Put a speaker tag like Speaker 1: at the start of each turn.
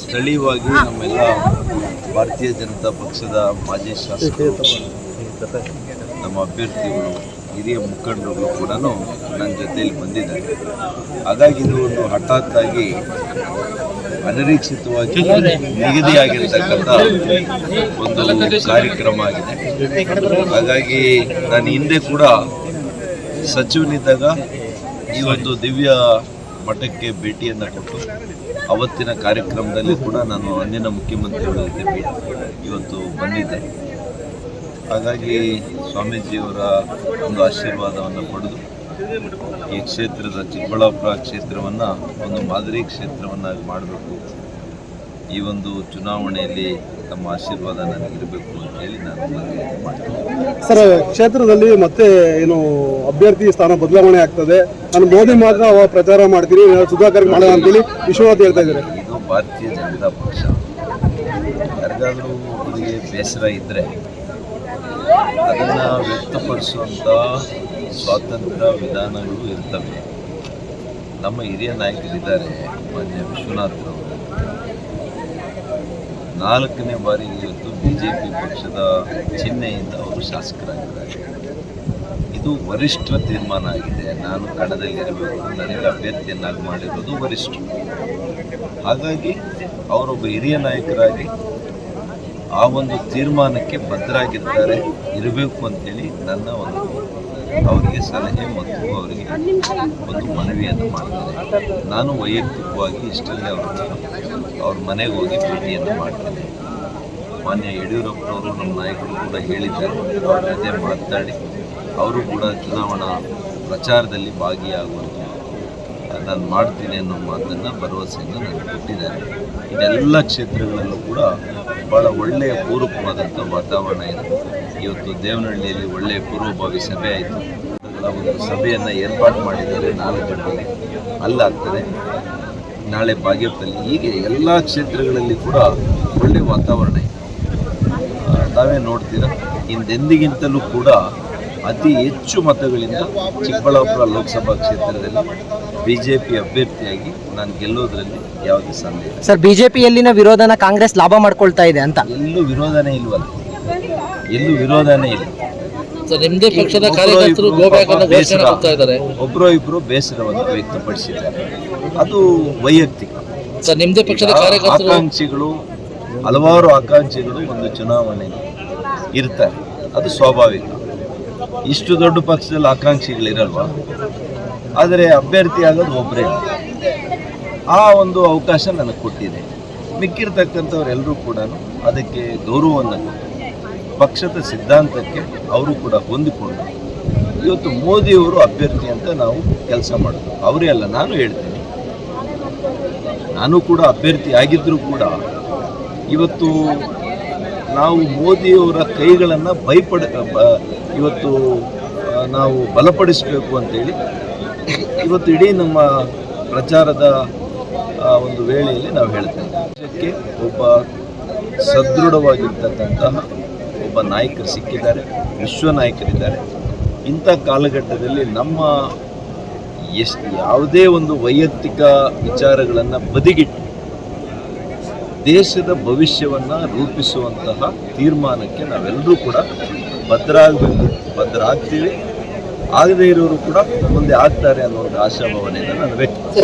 Speaker 1: ಸ್ಥಳೀಯವಾಗಿ ನಮ್ಮೆಲ್ಲ ಭಾರತೀಯ ಜನತಾ ಪಕ್ಷದ ಮಾಜಿ ಶಾಸಕರು, ನಮ್ಮ ಅಭ್ಯರ್ಥಿಗಳು, ಹಿರಿಯ ಮುಖಂಡರುಗಳು ಕೂಡ ನನ್ನ ಜೊತೆಯಲ್ಲಿ ಬಂದಿದ್ದಾರೆ. ಹಾಗಾಗಿ ಇದು ಒಂದು ಹಠಾತ್ತಾಗಿ ಅನಿರೀಕ್ಷಿತವಾಗಿ ನಿಗದಿಯಾಗಿರ್ತಕ್ಕಂಥ ಒಂದು ಕಾರ್ಯಕ್ರಮ ಆಗಿದೆ. ಹಾಗಾಗಿ ನಾನು ಹಿಂದೆ ಕೂಡ ಸಚಿವನಿದ್ದಾಗ ಈ ಒಂದು ದಿವ್ಯ ಮಠಕ್ಕೆ ಭೇಟಿಯನ್ನು ಕೊಟ್ಟು ಅವತ್ತಿನ ಕಾರ್ಯಕ್ರಮದಲ್ಲಿ ಕೂಡ ನಾನು ಅಂದಿನ ಮುಖ್ಯಮಂತ್ರಿಗಳ ಜೊತೆ ಇವತ್ತು ಬಂದಿದ್ದೆ. ಹಾಗಾಗಿ ಸ್ವಾಮೀಜಿಯವರ ಒಂದು ಆಶೀರ್ವಾದವನ್ನು ಪಡೆದು ಈ ಕ್ಷೇತ್ರದ ಚಿಕ್ಕಬಳ್ಳಾಪುರ ಕ್ಷೇತ್ರವನ್ನು ಒಂದು ಮಾದರಿ ಕ್ಷೇತ್ರವನ್ನಾಗಿ ಮಾಡಬೇಕು. ಈ ಒಂದು ಚುನಾವಣೆಯಲ್ಲಿ ತಮ್ಮ ಆಶೀರ್ವಾದ ನನಗಿರಬೇಕು ಅಂತ ಹೇಳಿ ನಾನು ಮಾಡ್ತೀನಿ.
Speaker 2: ಸರ್ ಕ್ಷೇತ್ರದಲ್ಲಿ ಮತ್ತೆ ಏನು ಅಭ್ಯರ್ಥಿ ಸ್ಥಾನ ಬದಲಾವಣೆ ಆಗ್ತದೆ. ನಾನು ಮೋದಿ ಮಾತ್ರ ಪ್ರಚಾರ ಮಾಡ್ತೀನಿ ಸುಧಾಕರ್ ಮಾಡೋಣ ಅಂತೇಳಿ ವಿಶ್ವನಾಥ್ ಹೇಳ್ತಾ ಇದ್ದಾರೆ.
Speaker 1: ಇದು ಭಾರತೀಯ ಜನತಾ ಪಕ್ಷ. ಯಾರಿಗಾದರೂ ಅವರಿಗೆ ಬೇಸರ ಇದ್ದರೆ ಅದನ್ನು ವ್ಯಕ್ತಪಡಿಸುವಂಥ ಸ್ವಾತಂತ್ರ್ಯ ವಿಧಾನಗಳು ಇರ್ತವೆ. ನಮ್ಮ ಹಿರಿಯ ನಾಯಕರಿದ್ದಾರೆ ಮಾನ್ಯ ವಿಶ್ವನಾಥ್ರವರು ನಾಲ್ಕನೇ ಬಾರಿ ಇವತ್ತು ಬಿ ಜೆ ಪಿ ಪಕ್ಷದ ಚಿಹ್ನೆಯಿಂದ ಅವರು ಶಾಸಕರಾಗಿದ್ದಾರೆ. ಇದು ವರಿಷ್ಠ ತೀರ್ಮಾನ ಆಗಿದೆ. ನಾನು ಕಣದಲ್ಲಿರಬೇಕು. ನನಗೆ ಅಭ್ಯರ್ಥಿಯನ್ನಾಗಿ ಮಾಡಿರೋದು ವರಿಷ್ಠ ಹಾಗಾಗಿ ಅವರೊಬ್ಬ ಹಿರಿಯ ನಾಯಕರಾಗಿ ಆ ಒಂದು ತೀರ್ಮಾನಕ್ಕೆ ಬದ್ಧರಾಗಿರ್ತಾರೆ ಇರಬೇಕು ಅಂತೇಳಿ ನನ್ನ ಒಂದು ಅವರಿಗೆ ಸಲಹೆ ಮತ್ತು ಅವರಿಗೆ ಒಂದು ಮನವಿಯನ್ನು ಮಾಡ್ತೇನೆ. ನಾನು ವೈಯಕ್ತಿಕವಾಗಿ ಇಷ್ಟಲ್ಲೇ ಅವರನ್ನು ಅವ್ರ ಮನೆಗೆ ಹೋಗಿ ಭೇಟಿಯನ್ನು ಮಾಡ್ತೇನೆ. ಮಾನ್ಯ ಯಡಿಯೂರಪ್ಪನವರು ನಮ್ಮ ನಾಯಕರು ಕೂಡ ಹೇಳಿದ್ದಾರೆ, ಅವ್ರ ಜೊತೆ ಮಾತಾಡಿ, ಅವರು ಕೂಡ ಚುನಾವಣಾ ಪ್ರಚಾರದಲ್ಲಿ ಭಾಗಿಯಾಗುವಂತೆ ನಾನು ಮಾಡ್ತೀನಿ ಅನ್ನೋ ಮಾತನ್ನು ಭರವಸೆಯನ್ನು ನನಗೆ ಕೊಟ್ಟಿದ್ದಾರೆ. ಇದೆಲ್ಲ ಕ್ಷೇತ್ರಗಳಲ್ಲೂ ಕೂಡ ಭಾಳ ಒಳ್ಳೆಯ ಪೂರಕವಾದಂಥ ವಾತಾವರಣ ಇದೆ ಇವತ್ತು ದೇವನಹಳ್ಳಿಯಲ್ಲಿ ಒಳ್ಳೆಯ ಪೂರ್ವಭಾವಿ ಸಭೆ ಆಯಿತು. ಒಂದು ಸಭೆಯನ್ನು ಏರ್ಪಾಡು ಮಾಡಿದ್ದಾರೆ ನಾಲ್ಕು ಗಂಟೆಗೆ ಅಲ್ಲಾಗ್ತದೆ. ನಾಳೆ ಬಾಗೇಪಲ್ಲಿ ಹೀಗೆ ಎಲ್ಲ ಕ್ಷೇತ್ರಗಳಲ್ಲಿ ಕೂಡ ಒಳ್ಳೆಯ ವಾತಾವರಣ ಇದೆ. ತಾವೇ ನೋಡ್ತೀರಾ? ಹಿಂದೆಂದಿಗಿಂತಲೂ ಕೂಡ ಅತಿ ಹೆಚ್ಚು ಮತಗಳಿಂದ ಚಿಕ್ಕಬಳ್ಳಾಪುರ ಲೋಕಸಭಾ ಕ್ಷೇತ್ರದಲ್ಲಿ ಬಿಜೆಪಿ ಜೆ ಪಿ ಅಭ್ಯರ್ಥಿಯಾಗಿ ನಾನು ಗೆಲ್ಲೋದ್ರಲ್ಲಿ ಯಾವುದೇ ಸಂದೇಹ ಇಲ್ಲ.
Speaker 3: ಸರ್ ಬಿಜೆಪಿಯಲ್ಲಿನ ವಿರೋಧನ ಕಾಂಗ್ರೆಸ್ ಲಾಭ ಮಾಡ್ಕೊಳ್ತಾ ಇದೆ ಅಂತ.
Speaker 1: ಎಲ್ಲೂ ವಿರೋಧನೇ ಇಲ್ವಲ್ಲ? ಎಲ್ಲೂ ವಿರೋಧನೇ ಇಲ್ಲ.
Speaker 4: ಸರ್ ನಿಮ್ದೇ ಪಕ್ಷದ ಕಾರ್ಯಕರ್ತರು ಇದ್ದಾರೆ.
Speaker 1: ಒಬ್ಬರೋ ಇಬ್ಬರು ಬೇಸರವನ್ನು ವ್ಯಕ್ತಪಡಿಸಿದ್ದಾರೆ. ಅದು ವೈಯಕ್ತಿಕ.
Speaker 4: ಸರ್ ನಿಮ್ಮದೇ ಪಕ್ಷದ ಕಾರ್ಯಕರ್ತರು
Speaker 1: ಆಕಾಂಕ್ಷಿಗಳು ಹಲವಾರು ಆಕಾಂಕ್ಷಿಗಳು ಒಂದು ಚುನಾವಣೆ ಇರ್ತಾರೆ. ಅದು ಸ್ವಾಭಾವಿಕ. ಇಷ್ಟು ದೊಡ್ಡ ಪಕ್ಷದಲ್ಲಿ ಆಕಾಂಕ್ಷಿಗಳಿರಲ್ವಾ ಆದರೆ ಅಭ್ಯರ್ಥಿ ಆಗೋದು ಒಬ್ಬರೇ ಆ ಒಂದು ಅವಕಾಶ ನನಗೆ ಕೊಟ್ಟಿದೆ. ಮಿಕ್ಕಿರ್ತಕ್ಕಂಥವರೆಲ್ಲರೂ ಕೂಡ ಅದಕ್ಕೆ ಗೌರವವನ್ನು ಕೊಟ್ಟು ಪಕ್ಷದ ಸಿದ್ಧಾಂತಕ್ಕೆ ಅವರು ಕೂಡ ಹೊಂದಿಕೊಂಡು ಇವತ್ತು ಮೋದಿಯವರು ಅಭ್ಯರ್ಥಿ ಅಂತ ನಾವು ಕೆಲಸ ಮಾಡೋದು. ಅವರೇ ಅಲ್ಲ, ನಾನು ಹೇಳ್ತೀನಿ. ನಾನು ಕೂಡ ಅಭ್ಯರ್ಥಿ ಆಗಿದ್ದರೂ ಕೂಡ ಇವತ್ತು ನಾವು ಮೋದಿಯವರ ಕೈಗಳನ್ನು ಭಯಪಡ ಇವತ್ತು ನಾವು ಬಲಪಡಿಸಬೇಕು ಅಂತೇಳಿ, ಇವತ್ತು ಇಡೀ ನಮ್ಮ ಪ್ರಚಾರದ ಒಂದು ವೇಳೆಯಲ್ಲಿ ನಾವು ಹೇಳ್ತೇವೆ. ದೇಶಕ್ಕೆ ಒಬ್ಬ ಸದೃಢವಾಗಿರ್ತಕ್ಕಂತಹ ಒಬ್ಬ ನಾಯಕರು ಸಿಕ್ಕಿದ್ದಾರೆ, ವಿಶ್ವ ನಾಯಕರಿದ್ದಾರೆ. ಇಂಥ ಕಾಲಘಟ್ಟದಲ್ಲಿ ನಮ್ಮ ಎಷ್ಟು, ಯಾವುದೇ ಒಂದು ವೈಯಕ್ತಿಕ ವಿಚಾರಗಳನ್ನು ಬದಿಗಿಟ್ಟು ದೇಶದ ಭವಿಷ್ಯವನ್ನು ರೂಪಿಸುವಂತಹ ತೀರ್ಮಾನಕ್ಕೆ ನಾವೆಲ್ಲರೂ ಕೂಡ ಬದ್ಧರಾಗಬೇಕು ಬದ್ಧರಾಗ್ತೀವಿ ಆಗದೇ ಇರೋರು ಕೂಡ ಮುಂದೆ ಆಗ್ತಾರೆ ಅನ್ನೋ ಒಂದು ಆಶಾಭಾವನೆಯನ್ನು ನಾನು ವ್ಯಕ್ತ.